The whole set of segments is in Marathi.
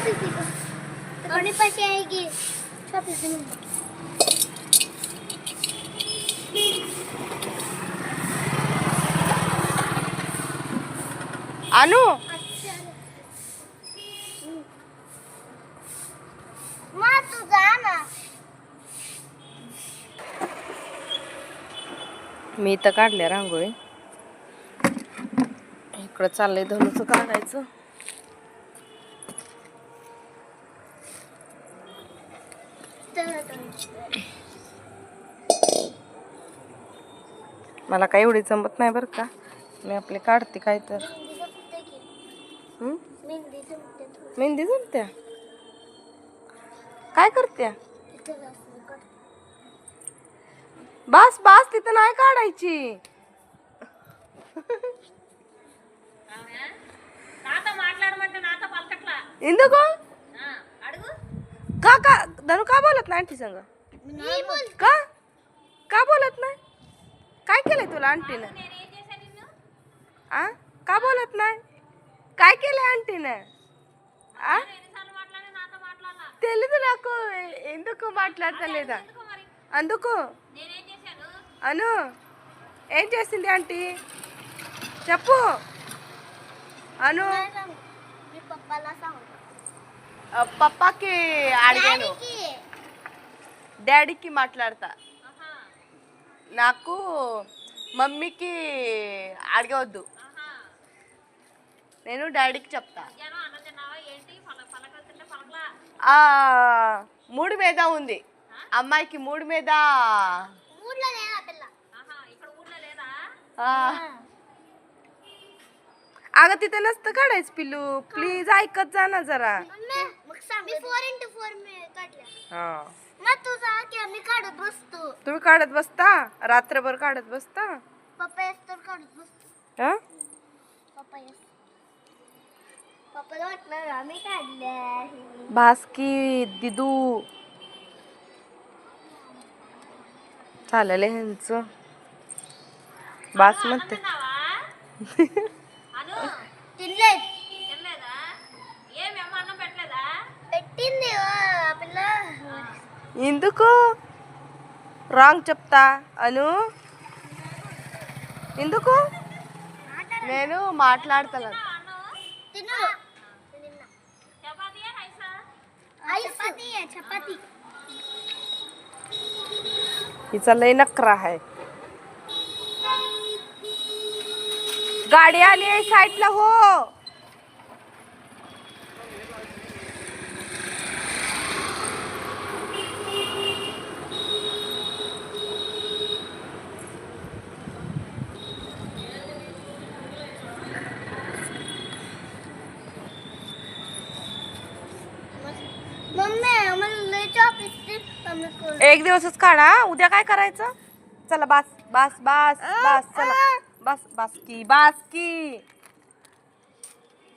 छब्बीस की थोड़ी पैसे आएगी छब्बीस में ना मी इथं काढल्या रांगोळी. इकडं चाललंय धनुचं काढायचं. मला काही एवढी जमत नाही बरं का मी आपले काढते काय तर हं? मेहंदी जमते थोडी. मेहंदी जमत्या काय करत्या इथं जास्त कर. बास बास तिथं नाही काढायची ఎందుకు का का धनु का बोलत नाही आंटी संग मी बोल का का बोलत नाही काय केलंय तुला आंटीनं आ का बोलत नाही काय केलंय आंटीनं ఆ తెలీదు నాకు ఎందుకు మాట్లాడతలేదా అందుకు అను ఏం చేసింది ఆంటీ చెప్పు అను పప్పాకి అడిగాను డాడీకి డాడీకి మాట్లాడతా నాకు మమ్మీకి అడగవద్దు నేను డాడీకి చెప్తా ఆ, మూడు మీద ఉంది అమ్మాయికి మూడు మీద ఊర్లో లేదా పిల్ల ఆ. अगं तिथे नसतं काढायचं पिल्लू प्लीज ऐकत जा ना जरा मम्मी मग सांग मी फोर इंटू फोर मी काढल्या. हा. मग तू जा की आम्ही काढत बसतो. तुम्ही काढत बसता? रात्रभर काढत बसता? पप्पा येस तर काढत बसतो. हा? पप्पा येस. पप्पाला वाटलं आम्ही काढल्या भास्की दिदू. चालेल ह्यांचं. बास म्हणते. ఎందుకు రాంగ్ చెప్తా అను ఎందుకు నేను మాట్లాడతాను తిను చపాతీ చపాతీ हिचा लय नखरा आहे गाडी आली आहे साईडला हो एक दिवसच काढा. उद्या काय करायचं? चला बास बास बास बास चला. बस बास की बास की.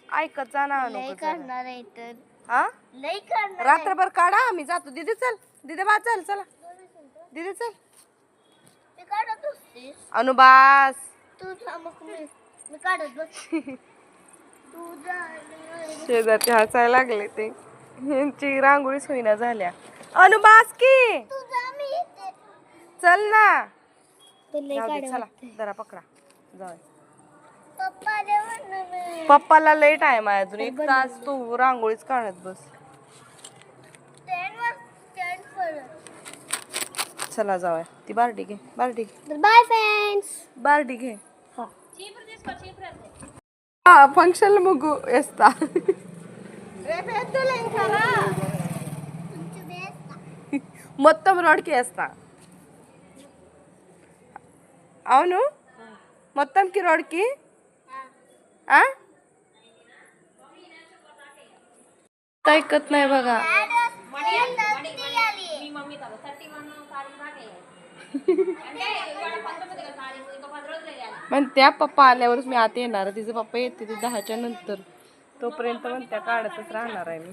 ऐकत जा ना जरा. करणार आहे तर. हा? लय करणार आहे. रात्रभर काढा. मी जातो. दिदी चल. दिदी बा चल चला. दिदी चल. मी काढत असते अनुबास तू जा मग मी मी काढत बस. तू जा शेजारचे हसायला लागले ते. यांची रांगोळीच होईना झाल्या. अनुबास की चल ना. जाऊ दे, चला जरा पकडा. जाऊ. पप्पाला लय टाइम आहे. अजून. एक तास तू रांगोळीच काढत बस. चला जाऊया. ती बारडी घे बारडी घे. बाय फ्रेंड्स बारडी घे. हा. फंक्शन मुग्गू एस्ता మొత్తం రోడ్కి వేస్తా అవును మొత్తంకి రోడ్కి ఆ? ऐकत नाही बघा म्हणत्या पप्पा आल्यावरच मी आता येणार तिचे पप्पा येते ते दहाच्या नंतर तोपर्यंत म्हणत्या काढतच राहणार आहे मी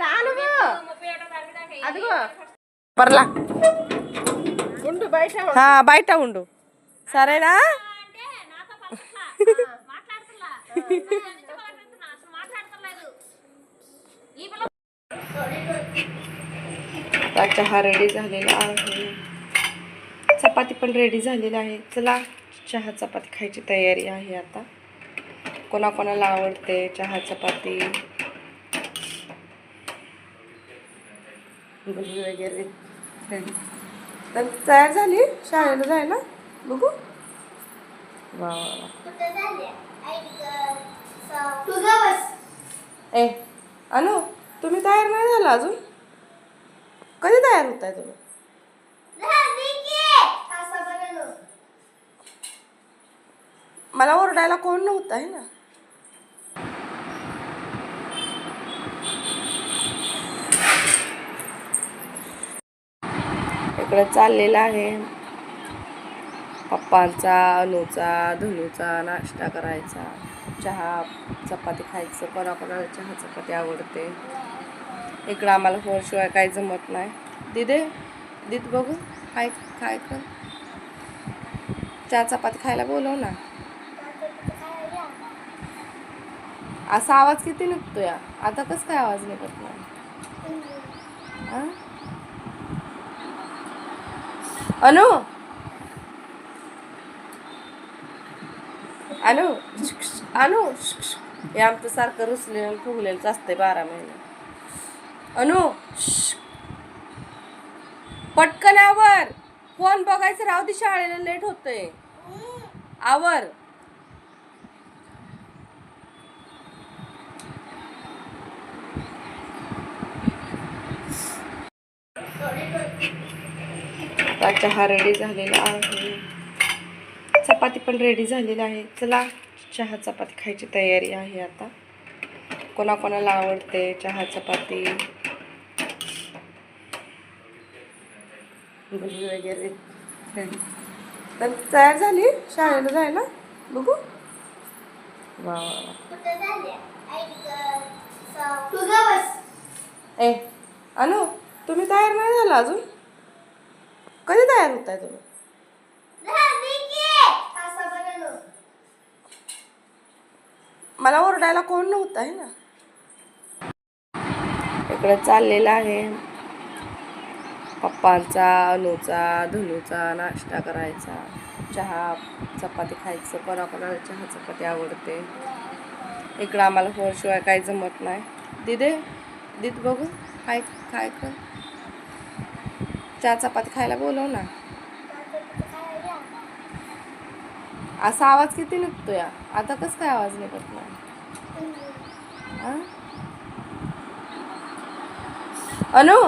రా నువ్వు అదిగో పర్లా ఉండు బయట ఉండు సరేనా चहा रेडी झालेला आहे. चपाती पण रेडी झालेली आहे चला चहा चपाती खायची तयारी आहे आता. कोणाकोणाला आवडते चहा चपाती? भजी वगैरे. तर तयार झाली? शाळेला जायला? बघू. वा ए अनु तुम्ही तयार नाही झाला अजून? कधी तयार तुम्ही? की असं बरं मला ओरडायला कोण नव्हतं आहे ना? इकडे चाललेला आहे. पप्पांचा अनुचा धनुचा नाश्ता करायचा. चहा चपाती खायचं. कोणाकोणाला चहा चपाती आवडते. इकडं आम्हाला फोनशिवाय काही जमत नाही. दिदे दीद बघू. काय काय कर चहा चपाती खायला बोलव ना. असा आवाज किती निघतो या आता कस काय आवाज निघत नाही? हां अनु? अनु? अनु? हे आमचं सारखं रुसलेलं फुगलेलंच असतंय बारा महिने. अनु? पटकन आवर. फोन बघायचं राहू दे शाळेला लेट होतंय. आवर. चहा रेडी झालेला आहे. चपाती पण रेडी झालेली आहे. चला चहा चपाती खायची तयारी आहे आता. कोणाकोणाला आवडते चहा चपाती? वगैरे. तर तयार झाली? शाळेला जायला? बघू. वा ए अनु तुम्ही तयार नाही झाला अजून? कधी तयार होत आहे तुम्ही? मला ओरडायला कोण नव्हतं आहे ना? इकडे चाललेला आहे. पप्पांचा अनुचा धनुचा नाश्ता करायचा. चहा चपाती खायचं कोणाकोणाला चहा चपाती आवडते. इकडं आम्हाला फोनशिवाय काही जमत नाही. दिदे दीद बघू काय काय कर. चहा चपाती खायला बोलव ना असा आवाज किती निघतो या आता कस काय आवाज निघत नाही? अनु?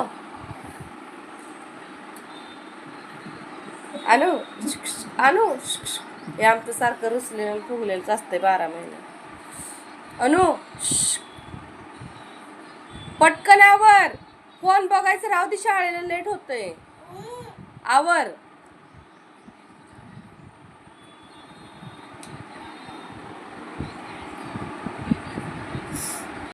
अनु? अनु? हे आमचं सारखं रुसलेलं फुगलेलंच असतंय बारा महिने. अनु? पटकन आवर फोन बघायचं राहू दे शाळेला लेट होतंय. आवर.